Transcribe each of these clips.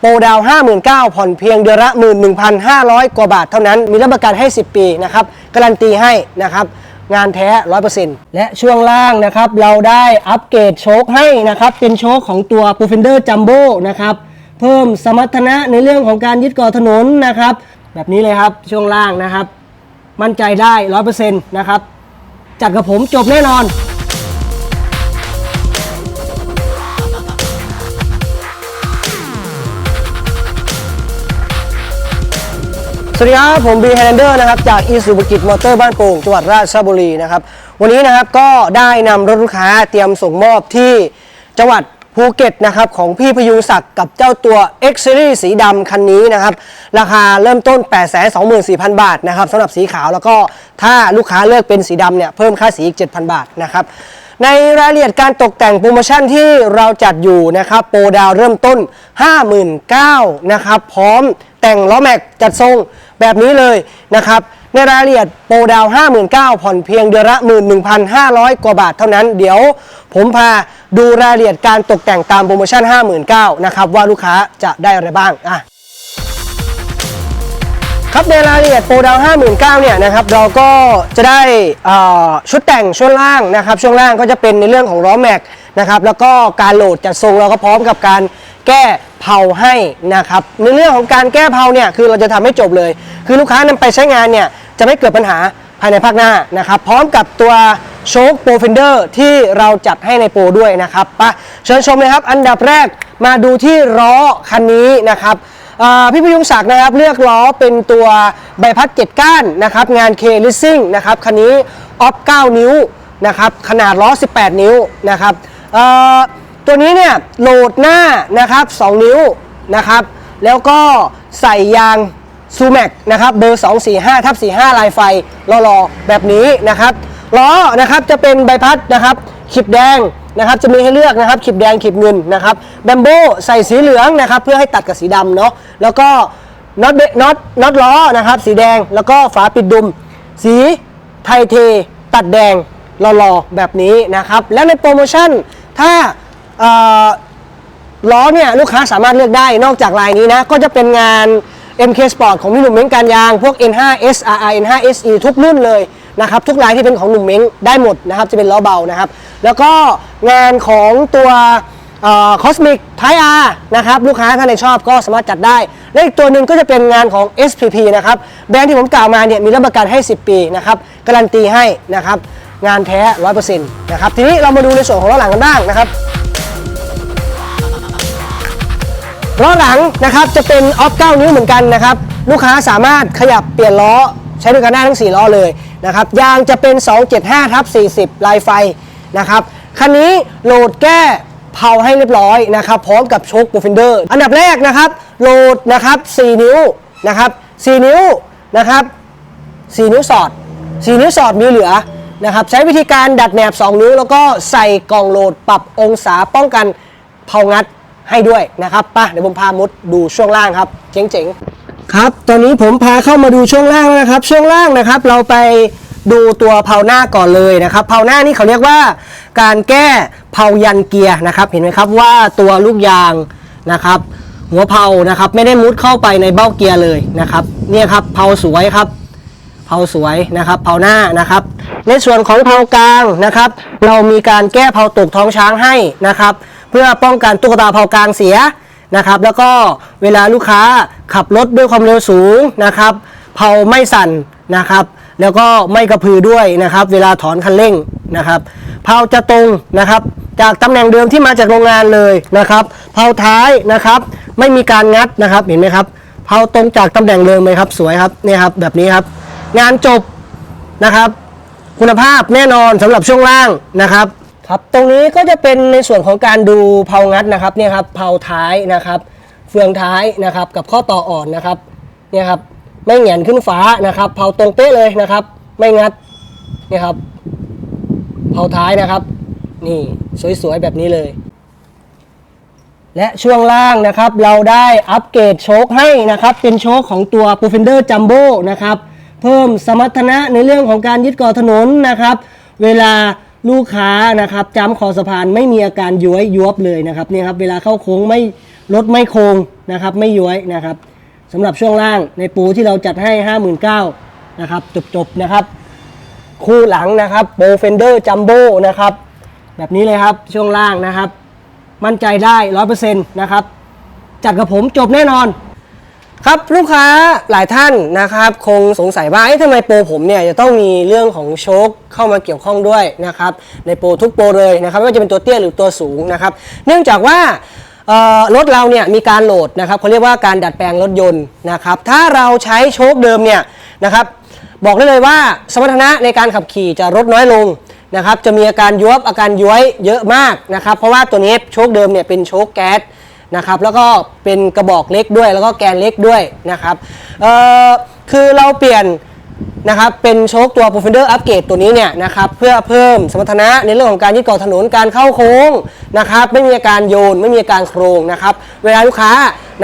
โปรดาว 59,000ผ่อนเพียงเดือนละ 11,500 กว่าบาทเท่านั้น มีรับประกันให้ 10 ปีนะครับ การันตีให้นะครับ งานแท้ 100%และช่วงล่างนะครับ เราได้อัปเกรดโชคให้นะครับ เป็นโชคของตัว p r o f e n d e r Jumbo นะครับ เพิ่มสมรรถนะในเรื่องของการยึดเกาะถนนนะครับ แบบนี้เลยครับช่วงล่างนะครับ มั่นใจได้ 100%นะครับ จัดกับผมจบแน่นอน สวัสดีครับ ผมบีไฮนเดอร์นะครับจากอีสุบกิจมอเตอร์บ้านโป่งจังหวัดราชบุรีนะครับวันนี้นะครับก็ได้นำรถลูกค้าเตรียมส่งมอบที่จังหวัดภูเก็ตนะครับของพี่พยุงศักดิ์กับเจ้าตัว X Series สีดำคันนี้นะครับราคาเริ่มต้น 824,000 บาทนะครับสำหรับสีขาวแล้วก็ถ้าลูกค้าเลือกเป็นสีดำเนี่ยเพิ่มค่าสีอีก 7,000 บาทนะครับ ในรายละเอียดการตกแต่งโปรโมชั่นที่เราจัดอยู่นะครับโปรดาวเริ่มต้น 59,000นะครับพร้อมแต่งล้อแม็กจัดทรงแบบนี้เลยนะครับในรายละเอียดโปรดาว 59,000ผ่อนเพียงเดือนละ 11,500 กว่าบาทเท่านั้น เดี๋ยวผมพาดูรายละเอียดการตกแต่งตามโปรโมชั่น 59,000นะครับว่าลูกค้าจะได้อะไรบ้างอะ ครับในรายละเอียดโปรดาว59,000เนี่ยนะครับเราก็จะได้ชุดแต่งช่วงล่างนะครับช่วงล่างก็จะเป็นในเรื่องของล้อแม็กนะครับแล้วก็การโหลดจัดทรงเราก็พร้อมกับการแก้เผาให้นะครับในเรื่องของการแก้เผาเนี่ยคือเราจะทำให้จบเลย คือลูกค้านำไปใช้งานเนี่ยจะไม่เกิดปัญหาภายในภาคหน้านะครับพร้อมกับตัวโชคโปรฟินเดอร์ที่เราจัดให้ในโปรด้วยนะครับไปะเชิญชมเลยครับอันดับแรกมาดูที่ล้อคันนี้นะครับ พี่พยุงศักดิ์นะครับเลือกล้อเป็นตัวใบพัดเจ็ดก้านนะครับงาน K l i s i n g นะครับคันนี้ออฟ9นิ้วนะครับขนาดล้อ 18 นิ้วนะครับตัวนี้เนี่ยโหลดหน้านะครับ 2 นิ้วนะครับแล้วก็ใส่ยางซูแม็กนะครับเบอร์ 245ทับ45 ลายไฟรอๆแบบนี้นะครับล้อนะครับจะเป็นใบพัดนะครับขีบแดง นะครับจะมีให้เลือกนะครับขีบแดงขีบเงินนะครับแบมโบใส่สีเหลืองนะครับเพื่อให้ตัดกับสีดำเนาะแล้วก็น็อตเบน็อตน็อตล้อนะครับสีแดงแล้วก็ฝาปิดดุม สีไทเท ตัดแดงหล่อๆแบบนี้นะครับแล้วในโปรโมชั่นถ้าล้อเนี่ยลูกค้าสามารถเลือกได้นอกจากลายนี้นะก็จะเป็นงาน MK Sport ของพี่หนุ่มเม้งการยาง พวก N5 SRR N5 SE ทุกรุ่นเลย นะครับทุกลายที่เป็นของหนุ่มเม้งได้หมดนะครับจะเป็นล้อเบานะครับ แล้วก็งานของตัวคอสมิกไทอานะครับลูกค้าท่านใดชอบก็สามารถจัดได้ และอีกตัวหนึ่งก็จะเป็นงานของ SPP นะครับแบรนด์ที่ผมกล่าวมาเนี่ยมีรับประกันให้ 10 ปีนะครับการันตีให้นะครับงานแท้ 100%นะครับทีนี้เรามาดูในส่วนของล้อหลังกันบ้างนะครับล้อหลังนะครับจะเป็นออฟ 9 นิ้วเหมือนกันนะครับลูกค้าสามารถขยับเปลี่ยนล้อ ใช้ด้วยกันได้ทั้ง 4 ล้อเลยนะครับยางจะเป็น 275ทับ40 ลายไฟนะครับคันนี้โหลดแก้เผาให้เรียบร้อยนะครับพร้อมกับโชคโปรฟินเดอร์ อันดับแรกนะครับโหลดนะครับ 4 นิ้วนะครับ4นิ้วนะครับ4นิ้วสอด 4 นิ้วสอดมีเหลือนะครับใช้วิธีการดัดแหนบ 2 นิ้ว แล้วก็ใส่กล่องโหลดปรับองศาป้องกันเผางัดให้ด้วยนะครับป่ะเดี๋ยวผมพามุดดูช่วงล่างครับ เจ๋งๆ ครับ ตอนนี้ผมพาเข้ามาดูช่วงล่างแล้วนะครับ ช่วงล่างนะครับ เราไปดูตัวเผาหน้าก่อนเลยนะครับเผาหน้านี่เขาเรียกว่า การแก้เผายันเกียร์นะครับ เห็นไหมครับว่าตัวลูกยางนะครับ หัวเผานะครับ ไม่ได้มุดเข้าไปในเบ้าเกียร์เลยนะครับ เนี่ยครับเผาสวยครับเผาสวยนะครับเผาหน้านะครับ ในส่วนของเผากลางนะครับ เรามีการแก้เผาตกท้องช้างให้นะครับ เพื่อป้องกันตุ๊กตาเผากลางเสียนะครับ แล้วก็เวลาลูกค้า ขับรถด้วยความเร็วสูงนะครับเผาไม่สั่นนะครับ แล้วก็ไม่กระพือด้วยนะครับ เวลาถอนคันเร่งนะครับเผาจะตรงนะครับ จากตำแหน่งเดิมที่มาจากโรงงานเลยนะครับเผาท้ายนะครับไม่มีการงัดนะครับเห็นไหมครับเผาตรงจากตำแหน่งเดิมเลยครับสวยครับเนี่ยครับแบบนี้ครับ งานจบนะครับ คุณภาพแน่นอนสำหรับช่วงล่างนะครับครับตรงนี้ก็จะเป็นในส่วนของการดูเผางัดนะครับเนี่ยครับเผาท้ายนะครับ เฟืองท้ายนะครับ กับข้อต่ออ่อนนะครับเนี่ยครับไม่เหงียนขึ้นฟ้านะครับ เผาตรงเป๊ะเลยนะครับ ไม่งัดเนี่ยครับ เผาท้ายนะครับ นี่สวยๆแบบนี้เลย และช่วงล่างนะครับ เราได้อัปเกรดโชคให้นะครับ เป็นโชคของตัว p r o f e n d e r Jumbo นะครับ เพิ่มสมรรถนะในเรื่องของการยึดเกาะถนนนะครับ เวลาลูกค้านะครับจำคอสะพานไม่มีอาการย้วยยวบเลยนะครับเนี่ยครับ เวลาเข้าโค้งไม่ รถไม่โค้งนะครับไม่ย้วยนะครับสำหรับช่วงล่างในปูที่เราจัดให้ 59,000นะครับจบๆนะครับ คู่หลังนะครับโปรเฟนเดอร์จัมโบ้นะครับแบบนี้เลยครับช่วงล่างนะครับ มั่นใจได้ร้อยเปอร์เซ็นต์นะครับจัดกับผมจบแน่นอน ครับลูกค้าหลายท่านนะครับ คงสงสัยว่าทำไมโปรผมเนี่ยจะต้องมีเรื่องของโชคเข้ามาเกี่ยวข้องด้วยนะครับในโปรทุกโปรเลยนะครับไม่ว่าจะเป็นตัวเตี้ยหรือตัวสูงนะครับ เนื่องจากว่า รถเราเนี่ยมีการโหลดนะครับเขาเรียกว่าการดัดแปลงรถยนต์นะครับ ถ้าเราใช้โชคเดิมเนี่ยนะครับ บอกได้เลยว่าสมรรถนะในการขับขี่จะลดน้อยลงนะครับ จะมีอาการยวบอาการย้วยเยอะมากนะครับ เพราะว่าตัวนี้โชคเดิมเนี่ยเป็นโชคแก๊สนะครับ แล้วก็เป็นกระบอกเล็กด้วย แล้วก็แกนเล็กด้วยนะครับคือเราเปลี่ยน นะครับเป็นโชคตัว Profender Upgrade ตัวนี้เนี่ยนะครับเพื่อเพิ่มสมรรถนะในเรื่องของการยึดเกาะถนนการเข้าโค้งนะครับไม่มีอาการโยนไม่มีอาการโครงนะครับเวลาลูกค้า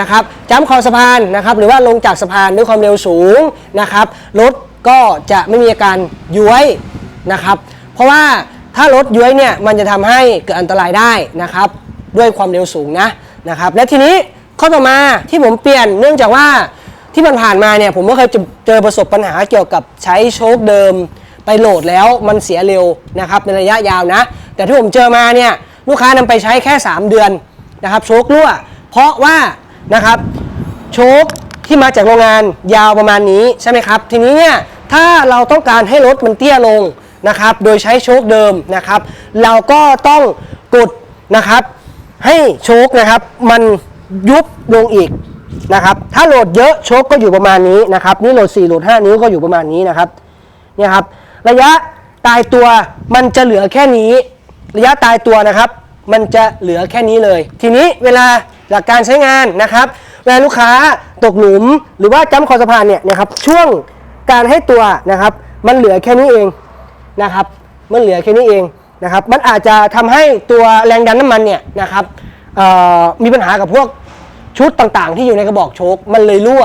นะครับจ้ำคอสะพานนะครับหรือว่าลงจากสะพานด้วยความเร็วสูงนะครับรถก็จะไม่มีอาการย้วยนะครับเพราะว่าถ้ารถย้วยเนี่ยมันจะทำให้เกิดอันตรายได้นะครับด้วยความเร็วสูงนะนะครับและทีนี้ข้อต่อมาที่ผมเปลี่ยนเนื่องจากว่า ที่มันผ่านมาเนี่ยผมก็เคยเจอประสบปัญหาเกี่ยวกับใช้โชคเดิมไปโหลดแล้วมันเสียเร็วนะครับในระยะยาวนะ แต่ที่ผมเจอมาเนี่ยลูกค้านำไปใช้แค่ 3 เดือนนะครับโชครั่ว เพราะว่านะครับโชคที่มาจากโรงงานยาวประมาณนี้ใช่ไหมครับ ทีนี้เนี่ยถ้าเราต้องการให้รถมันเตี้ยลงนะครับ โดยใช้โชคเดิมนะครับ เราก็ต้องกดนะครับ ให้โชคนะครับ มันยุบลงอีก นะครับถ้าโหลดเยอะโชคก็อยู่ประมาณนี้นะครับนี่โหลด 4 โหลด 5 นิ้วก็อยู่ประมาณนี้นะครับเนี่ยครับระยะตายตัวมันจะเหลือแค่นี้ ระยะตายตัวนะครับ มันจะเหลือแค่นี้เลย ทีนี้เวลาหลักการใช้งานนะครับเวลาลูกค้าตกหลุมหรือว่าจ้ำคอสะพานเนี่ยนะครับช่วงการให้ตัวนะครับ มันเหลือแค่นี้เองนะครับมันเหลือแค่นี้เองนะครับ มันอาจจะทำให้ตัวแรงดันน้ำมันเนี่ยนะครับมีปัญหากับพวก ชุดต่างๆ ที่อยู่ในกระบอกโชคมันเลยรั่ว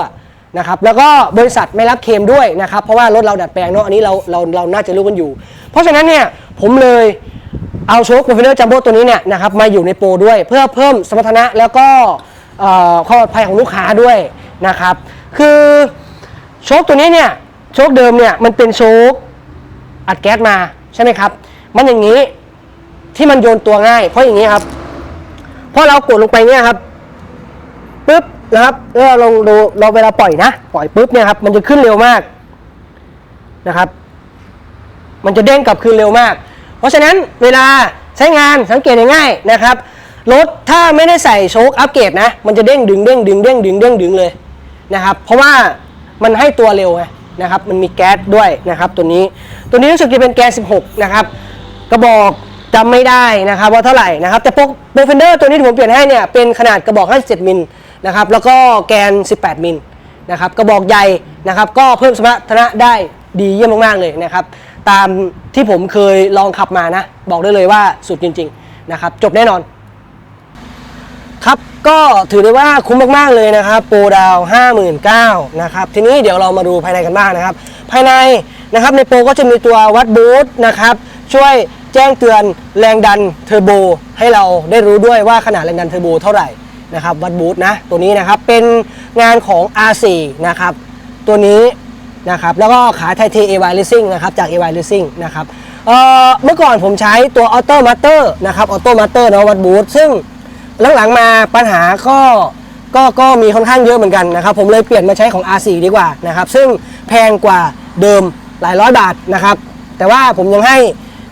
นะครับแล้วก็บริษัทไม่รับเคมด้วยนะครับเพราะว่ารถเราดัดแปลงเนาะอันนี้เราเราเราน่าจะรู้กันอยู่ เพราะฉะนั้นเนี่ยผมเลยเอาโชคโปรฟิเลอร์จัมโบ้ตัวนี้เนี่ยนะครับมาอยู่ในโปรด้วย เพื่อเพิ่มสมรรถนะแล้วก็เอ่อความปลอดภัยของลูกค้าด้วยนะครับคือโชคตัวนี้เนี่ยโชคเดิมเนี่ยมันเป็นโชคอัดแก๊สมาใช่ไหมครับมันอย่างนี้ที่มันโยนตัวง่าย เพราะอย่างนี้ครับพราะเรากดลงไปเนี่ยครับ ปุ๊บนะครับแล้วเราลองดูเราเวลาปล่อยนะ ปล่อยปุ๊บเนี่ยครับมันจะขึ้นเร็วมากนะครับ มันจะเด้งกลับคืนเร็วมาก เพราะฉะนั้นเวลาใช้งานสังเกตง่ายๆนะครับรถถ้าไม่ได้ใส่โชคอัปเกรดนะ มันจะเด้งดึงเด้งดึงเด้งดึงเด้งดึงเลยนะครับ เพราะว่ามันให้ตัวเร็วไงนะครับ มันมีแก๊สด้วยนะครับ ตัวนี้ ตัวนี้รู้สึกจะเป็นแก๊ส 16 นะครับ กระบอกจำไม่ได้นะครับว่าเท่าไหร่นะครับ แต่โปรเฟนเดอร์ตัวนี้ที่ผมเปลี่ยนให้เนี่ยเป็นขนาดกระบอก 57 มิล นะครับแล้วก็แกน 18 มิลนะครับกระบอกใหญ่นะครับก็เพิ่มสมรรถนะได้ดีเยี่ยมมากๆเลยนะครับตามที่ผมเคยลองขับมานะ บอกได้เลยว่าสุดจริงๆนะครับจบแน่นอน ครับก็ถือได้ว่าคุ้มมากๆเลยนะครับโปรดาว59,000นะครับทีนี้เดี๋ยวเรามาดูภายในกันบ้างนะครับ ภายในนะครับในโปรก็จะมีตัววัดบูทนะครับช่วยแจ้งเตือนแรงดันเทอร์โบให้เราได้รู้ด้วยว่าขนาดแรงดันเทอร์โบเท่าไหร่ นะครับวัดบูทนะตัวนี้นะครับเป็นงานของ R4 นะครับตัวนี้นะครับแล้วก็ขายไทเท AY Racing นะครับจาก AY Racing นะครับเเมื่อก่อนผมใช้ตัว Auto Master นะครับ Auto Master เนาะวัดบูทซึ่งหลังๆมาปัญหาก็ก็ก็มีค่อนข้างเยอะเหมือนกันนะครับ ผมเลยเปลี่ยนมาใช้ของ R4 ดีกว่านะครับ ซึ่งแพงกว่าเดิมหลายร้อยบาทนะครับ แต่ว่าผมยังให้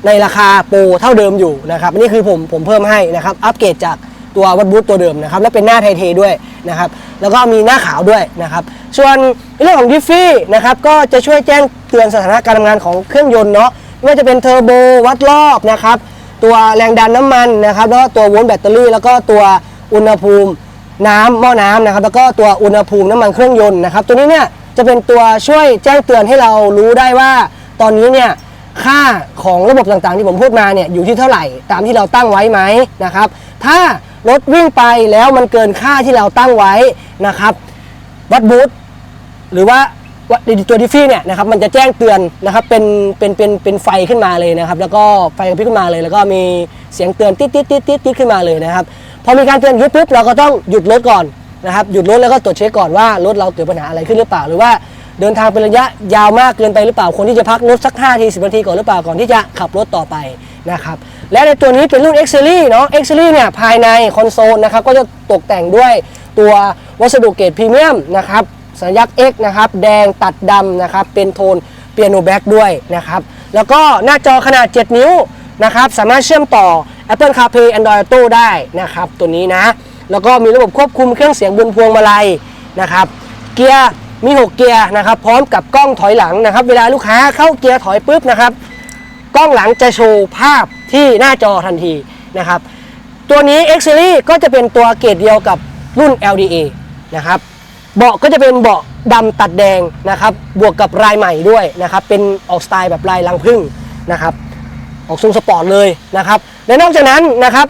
ในราคาโปรเท่าเดิมอยู่นะครับนี่คือผมผมเพิ่มให้นะครับ อัปเกรดจาก ตัววัดบูทตัวเดิมนะครับและเป็นหน้าไทเทด้วยนะครับแล้วก็มีหน้าขาวด้วยนะครับส่วนเรื่องของดิฟฟี่นะครับก็จะช่วยแจ้งเตือนสถานะการทำงานของเครื่องยนต์เนาะไม่ว่าจะเป็นเทอร์โบวัดรอบนะครับตัวแรงดันน้ำมันนะครับแล้วก็ตัวโวลต์แบตเตอรี่ แล้วก็ตัวอุณหภูมิน้ำหม้อน้ำนะครับแล้วก็ตัวอุณหภูมิน้ำมันเครื่องยนต์นะครับตัวนี้เนี่ยจะเป็นตัวช่วยแจ้งเตือนให้เรารู้ได้ว่า ตอนนี้เนี่ยค่าของระบบต่างๆที่ผมพูดมาเนี่ยอยู่ที่เท่าไหร่ตามที่เราตั้งไว้ไหมนะครับถ้า รถวิ่งไปแล้วมันเกินค่าที่เราตั้งไว้นะครับวัดบูทหรือว่าตัวดิฟฟี่เนี่ยนะครับมันจะแจ้งเตือนนะครับเป็นเป็นเป็นเป็นไฟขึ้นมาเลยนะครับ แล้วก็ไฟกระพริบขึ้นมาเลย แล้วก็มีเสียงเตือนติ๊ดติ๊ดติ๊ดติ๊ดติ๊ดขึ้นมาเลยนะครับพอมีการเตือนย่างนี้ปุ๊บเราก็ต้องหยุดรถก่อนนะครับหยุดรถแล้วก็ตรวจเช็คก่อนว่ารถเราเกิดปัญหาอะไรขึ้นหรือเปล่า หรือว่าเดินทางเป็นระยะยาวมากเกินไปหรือเปล่าคนที่จะพักรถสัก5ที10นาทีก่อนหรือเปล่าก่อนที่จะขับรถต่อไป นะครับและในตัวนี้เป็นรุ่น X Series เนาะ X Series เนี่ยภายในคอนโซลนะครับก็จะตกแต่งด้วยตัววัสดุเกรดพรีเมียมนะครับสัญลักษณ์ X นะครับแดงตัดดำนะครับเป็นโทนเปียโนแบ็กด้วยนะครับแล้วก็หน้าจอขนาด 7 นิ้วนะครับสามารถเชื่อมต่อ Apple CarPlay Android Auto ได้นะครับตัวนี้นะแล้วก็มีระบบควบคุมเครื่องเสียงบนพวงมาลัยนะครับเกียร์มี 6 เกียร์นะครับพร้อมกับกล้องถอยหลังนะครับเวลาลูกค้าเข้าเกียร์ถอยปุ๊บนะครับ กล้องหลังจะโชว์ภาพที่หน้าจอทันทีนะครับ ตัวนี้ X Series ก็จะเป็นตัวเกรดเดียวกับรุ่น LDA นะครับเบาะก็จะเป็นเบาะดำตัดแดงนะครับ บวกกับลายใหม่ด้วยนะครับ เป็นออกสไตล์แบบลายลังพึ่งนะครับ ออกทรงสปอร์ตเลยนะครับ และนอกจากนั้นนะครับ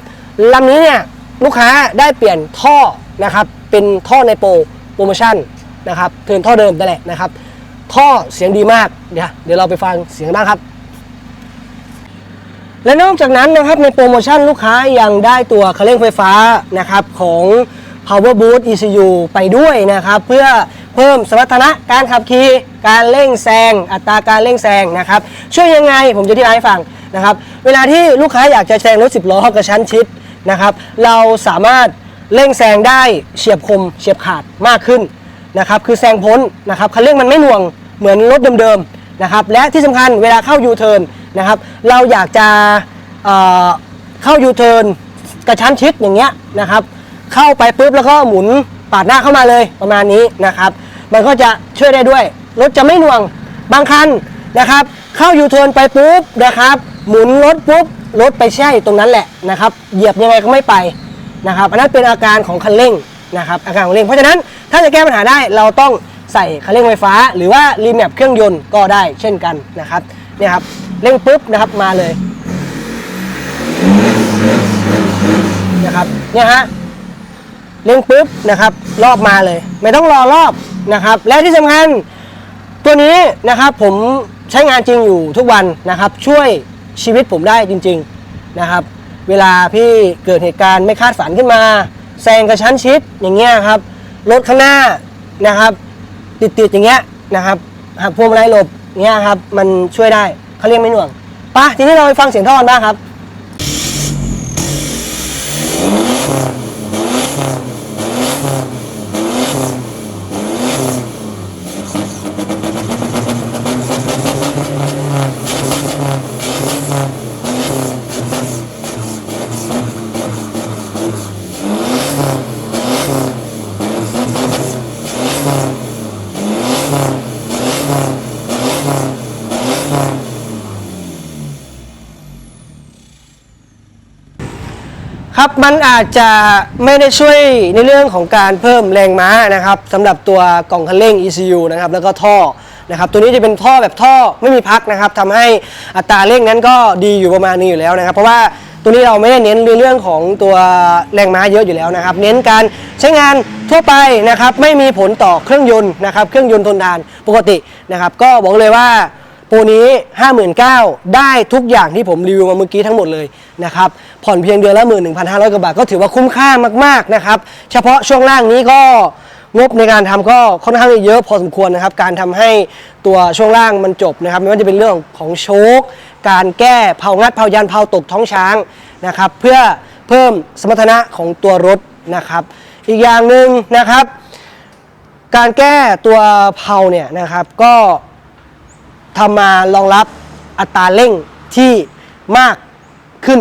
ลำนี้เนี่ยลูกค้าได้เปลี่ยนท่อนะครับ เป็นท่อในโปรโปรโมชั่นนะครับเทินท่อเดิมนั่นแหละนะครับ ท่อเสียงดีมาก เดี๋ยวเดี๋ยวเราไปฟังเสียงบ้างครับ และนอกจากนั้นนะครับในโปรโมชั่นลูกค้ายังได้ตัวเคันเร่งไฟฟ้านะครับของ Power Boost ECU ไปด้วยนะครับเพื่อเพิ่มสมรรถนะการขับขี่การเร่งแซงอัตราการเร่งแซงนะครับช่วยยังไงผมจะอธิบายให้ฟังนะครับเวลาที่ลูกค้าอยากจะแซงรถ 10 ล้อกระชั้นชิดนะครับเราสามารถเร่งแซงได้เฉียบคมเฉียบขาดมากขึ้นนะครับคือแซงพ้นนะครับคันเร่งมันไม่หน่วงเหมือนรถเดิมๆนะครับและที่สำคัญเวลาเข้ายูเทิร์น นะครับ เราอยากจะเเข้ายูเทิร์นกระชั้นชิดอย่างเงี้ยนะครับ เข้าไปปุ๊บแล้วก็หมุนปาดหน้าเข้ามาเลยประมาณนี้นะครับ มันก็จะช่วยได้ด้วยรถจะไม่หน่วงบางคันนะครับ เข้ายูเทิร์นไปปุ๊บนะครับ หมุนรถปุ๊บรถไปแช่อยู่ตรงนั้นแหละนะครับเหยียบยังไงก็ไม่ไปนะครับอันนั้นเป็นอาการของคันเร่งนะครับอาการของเร่ง เพราะฉะนั้นถ้าจะแก้ปัญหาได้เราต้องใส่คันเร่งไฟฟ้า หรือว่ารีแมปเครื่องยนต์ก็ได้เช่นกันนะครับเนี่ยครับ เร่งปุ๊บนะครับมาเลยนะครับเนี่ยฮะเร่งปุ๊บนะครับ รอบมาเลย ไม่ต้องรอรอบนะครับ และที่สำคัญตัวนี้นะครับผมใช้งานจริงอยู่ทุกวันนะครับ ช่วยชีวิตผมได้จริง ๆนะครับ เวลาพี่เกิดเหตุการณ์ไม่คาดฝันขึ้นมาแซงกระชั้นชิดอย่างเงี้ยครับรถข้างหน้านะครับ ติดๆอย่างเงี้ยนะครับหักพวงมาลัยหลบเงี้ยครับมันช่วยได้ เขาเรียกไม่หน่วงไปะทีนี้เราไปฟังเสียงท่อกันบ้างครับ ครับมันอาจจะไม่ได้ช่วยในเรื่องของการเพิ่มแรงม้านะครับสำหรับตัวกล่องคันเร่ง ECU นะครับแล้วก็ท่อนะครับตัวนี้จะเป็นท่อแบบท่อไม่มีพักนะครับทำให้อัตราเร่งนั้นก็ดีอยู่ประมาณนี้อยู่แล้วนะครับ เพราะว่าตัวนี้เราไม่ได้เน้นในเรื่องของตัวแรงม้าเยอะอยู่แล้วนะครับ เน้นการใช้งานทั่วไปนะครับ ไม่มีผลต่อเครื่องยนต์นะครับ เครื่องยนต์ทนทานปกตินะครับ ก็บอกเลยว่า โปรนี้ 59,000ได้ทุกอย่างที่ผมรีวิวมาเมื่อกี้ทั้งหมดเลยนะครับผ่อนเพียงเดือนละ 11,500กว่าบาทก็ถือว่าคุ้มค่ามากๆนะครับเฉพาะช่วงล่างนี้ก็งบในการทำก็ค่อนข้างเยอะพอสมควรนะครับ การทำให้ตัวช่วงล่างมันจบนะครับ ไม่ว่าจะเป็นเรื่องของโชคการแก้เผางัดเผายันเผาตกท้องช้างนะครับ เพื่อเพิ่มสมรรถนะของตัวรถนะครับ อีกอย่างหนึ่งนะครับ การแก้ตัวเผาเนี่ยนะครับก็ ทำมารองรับอัตราเร่งที่มากขึ้น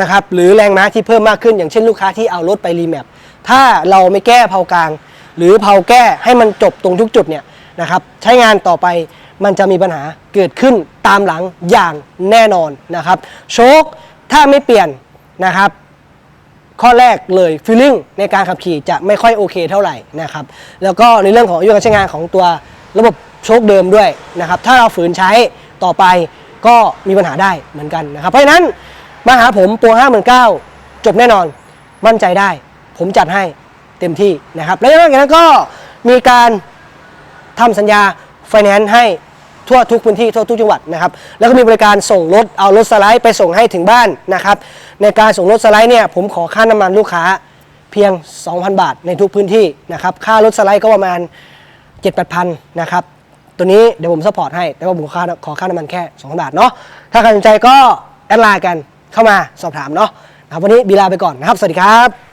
นะครับหรือแรงม้าที่เพิ่มมากขึ้น อย่างเช่นลูกค้าที่เอารถไปรีแมปถ้าเราไม่แก้เผากลาง หรือเผาแก้ให้มันจบตรงทุกจุดเนี่ยนะครับใช้งานต่อไปมันจะมีปัญหาเกิดขึ้นตามหลังอย่างแน่นอนนะครับโชคถ้าไม่เปลี่ยนนะครับข้อแรกเลยฟีลลิ่งในการขับขี่จะไม่ค่อยโอเคเท่าไหร่นะครับแล้วก็ในเรื่องของอายุการใช้งานของตัวระบบ โชคเดิมด้วยนะครับ ถ้าเราฝืนใช้ต่อไปก็มีปัญหาได้เหมือนกันนะครับ เพราะฉะนั้นมาหาผมโปร5 9 0 0จบแน่นอนมั่นใจได้ ผมจัดให้เต็มที่นะครับ และนอกจากนั้นก็มีการทำสัญญาไฟแนนซ์ให้ทั่วทุกพื้นที่ทั่วทุกจังหวัดนะครับ แล้วก็มีบริการส่งรถเอารถสไลด์ไปส่งให้ถึงบ้านนะครับ ในการส่งรถสไลด์เนี่ยผมขอค่าน้ำมันลูกค้าเพียง 2,000 บาทในทุกพื้นที่นะครับ ค่ารถสไลด์ก็ประมาณ 7 8 0 0 0นะครับ ตัวนี้เดี๋ยวผมซัพพอร์ตให้ แต่ว่าผมขอค่าขอค่าน้ำมันแค่2บาทเนาะ ถ้าใครสนใจก็แอดไลน์กันเข้ามาสอบถามเนาะนะครับวันนี้บีลาไปก่อนนะครับ สวัสดีครับ